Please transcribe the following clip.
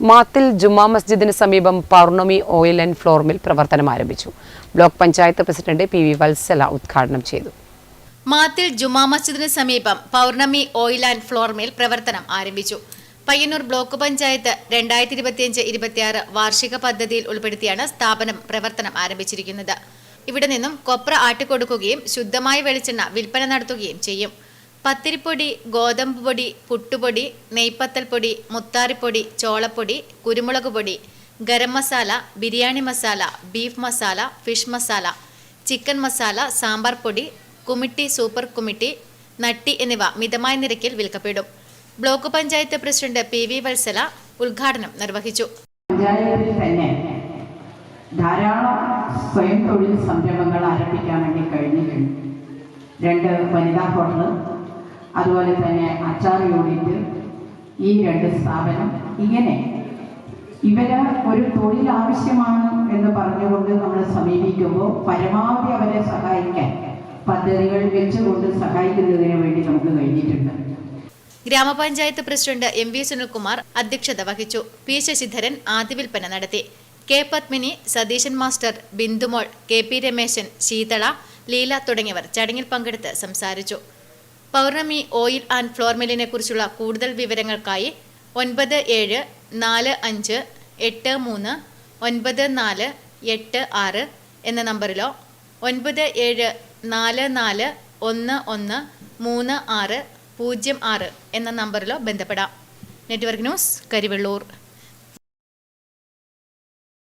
മാത്തിൽ ജുമാ മസ്ജിദിന് സമീപം Pournami oil and flour mill പ്രവർത്തനം ആരംഭിച്ചു. Block panchayat president P V Valsala ഉദ്ഘാടനം ചെയ്തു. മാത്തിൽ ജുമാ മസ്ജിദിന് സമീപം Pournami oil and flour mill പ്രവർത്തനം ആരംഭിച്ചു. പയ്യന്നൂർ ബ്ലോക്ക് പഞ്ചായത്ത് രണ്ടായിരത്തി ഇരുപത്തിയഞ്ച് ഇരുപത്തിയാറ് വാർഷിക പദ്ധതിയിൽ ഉൾപ്പെടുത്തിയാണ് സ്ഥാപനം പ്രവർത്തനം ആരംഭിച്ചിരിക്കുന്നത്. ഇവിടെ നിന്നും കൊപ്ര ആട്ടിക്കൊടുക്കുകയും ശുദ്ധമായ വെളിച്ചെണ്ണ വിൽപ്പന നടത്തുകയും ചെയ്യും. പത്തിരിപ്പൊടി ഗോതമ്പ് പൊടി പുട്ടുപൊടി നെയ്പ്പത്തൽ പൊടി മുത്താറിപ്പൊടി ചോളപ്പൊടി കുരുമുളക് പൊടി garam masala biryani masala beef masala fish masala chicken masala sambar പൊടി കുമിട്ടി സൂപ്പർ കുമിട്ടി നട്ടി എന്നിവ മിതമായ നിരക്കിൽ വിൽക്കപ്പെടും. Block panchayat president P V Valsala ഉദ്ഘാടനം നിർവഹിച്ചു. തന്നെ ധാരാളം സ്വയം തൊഴിൽ സംരംഭങ്ങൾ ആരംഭിക്കാൻ വേണ്ടി കഴിഞ്ഞിട്ടുണ്ട്. രണ്ട് വനിതാ ഹോട്ടൽ അതുപോലെ തന്നെ അച്ചാർ യൂണിറ്റ് ഈ രണ്ട് സ്ഥാപനം ഇങ്ങനെ ഇവർ ഒരു തൊഴിൽ ആവശ്യമാണ് എന്ന് പറഞ്ഞുകൊണ്ട് നമ്മൾ സമീപിക്കുമ്പോൾ പരമാവധി അവരെ സഹായിക്കാൻ പദ്ധതികൾ വെച്ചുകൊണ്ട് സഹായിക്കുന്നതിന് വേണ്ടി നമുക്ക് കഴിഞ്ഞിട്ടുണ്ട്. ഗ്രാമപഞ്ചായത്ത് പ്രസിഡന്റ് എം വി സുനിൽകുമാർ അധ്യക്ഷത വഹിച്ചു. പി ശശിധരൻ ആദ്യ വിൽപ്പന നടത്തി. K Padmini Satheesan master Bindumol K P Rameshan Sheethala Leela തുടങ്ങിയവർ ചടങ്ങിൽ പങ്കെടുത്ത് സംസാരിച്ചു. പൗർണമി ഓയിൽ ആൻഡ് ഫ്ലോർ മില്ലിനെ കുറിച്ചുള്ള കൂടുതൽ വിവരങ്ങൾക്കായി ഒൻപത് ഏഴ് നാല് അഞ്ച് എട്ട് മൂന്ന് ഒൻപത് നാല് എട്ട് ആറ് എന്ന നമ്പറിലോ ഒൻപത് ഏഴ് നാല് നാല് ഒന്ന് ഒന്ന് മൂന്ന് ആറ് പൂജ്യം ആറ് എന്ന നമ്പറിലോ ബന്ധപ്പെടാം. Network news Karivellur.